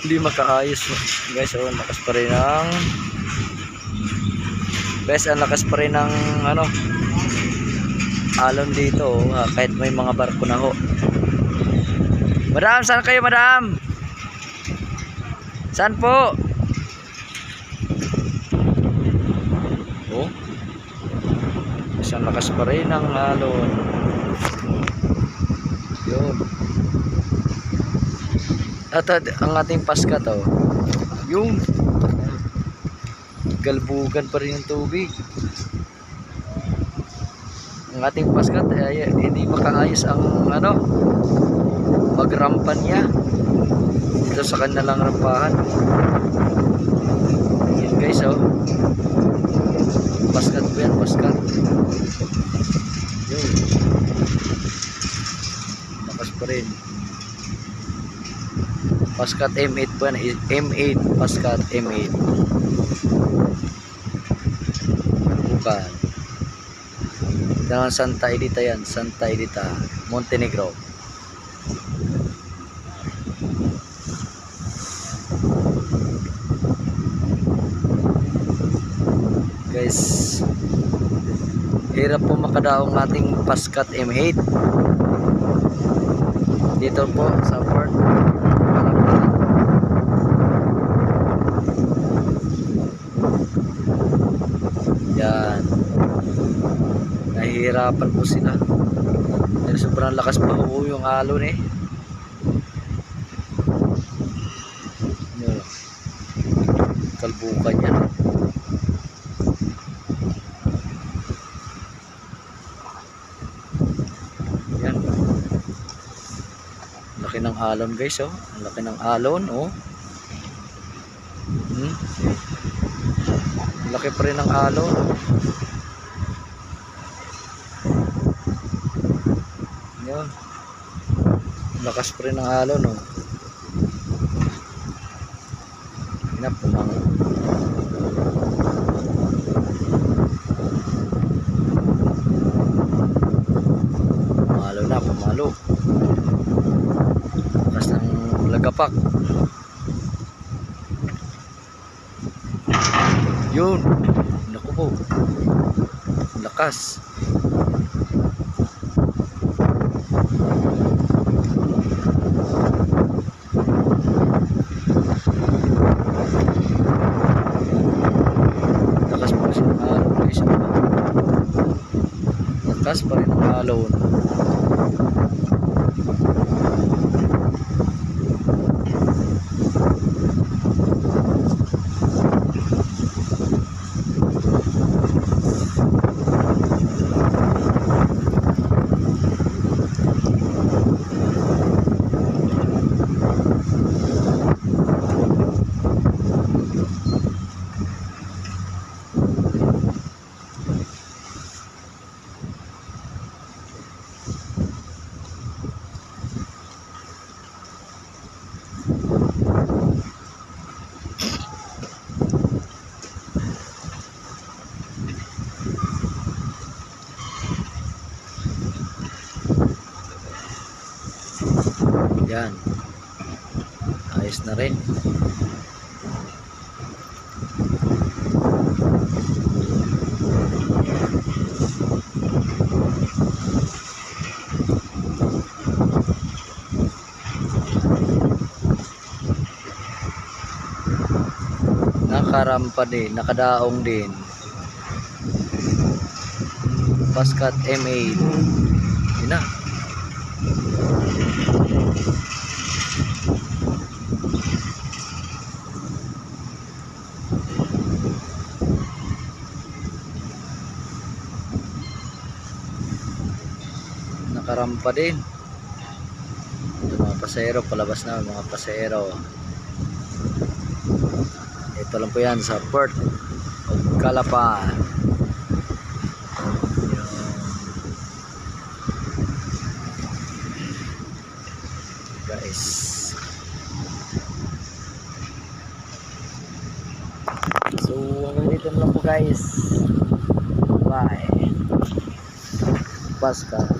Hindi makaayos. Guys, oh, lakas pa rin ng... Guys, ang lakas pa rin ng ano, alon dito. Oh, ah, kahit may mga barko na ho. Madam, saan kayo, madam? Saan po? Oh. Isang lakas pa rin ng alon. Yun. At at- ang ating paska to. Yung galbugan pa rin yung tubig. Ang ating paskat ay hindi makaayos ang ano magrampan niya dito sa kanilang rampahan. Yan guys oh. Paskat po yan, paskat. Yun. Lakas pa rin. Paskat M8 po yan. M8. Paskat M8. Bukan. Ito naman Santa Edita yan. Santa Edita. Montenegro. Guys, hirap po makadaong ating Paskat M8 dito po sa port yan nahihirapan po sila. Dahil sobrang lakas pa po yung alon eh kalbukan yan yan laki ng alon guys oh. Laki ng alon oh. Hmm. laki pa rin ng alon yun lakas pa ng alon oh Hinap, pumang pumalo na pumalo. Lakas ng lagapak. Yun. Naku po. Lakas pa rin ng alon guys lakas pa rin ng alon Yan. Ayos na rin. Nakarampa din, nakadaong din. Pascat M8. Yun na. Nakarampa din. Ito mga pasahero palabas na mga pasahero. Ito lang po yan sa port of Calapan guys. So hanggang dito na lang po guys. Bye. Pascal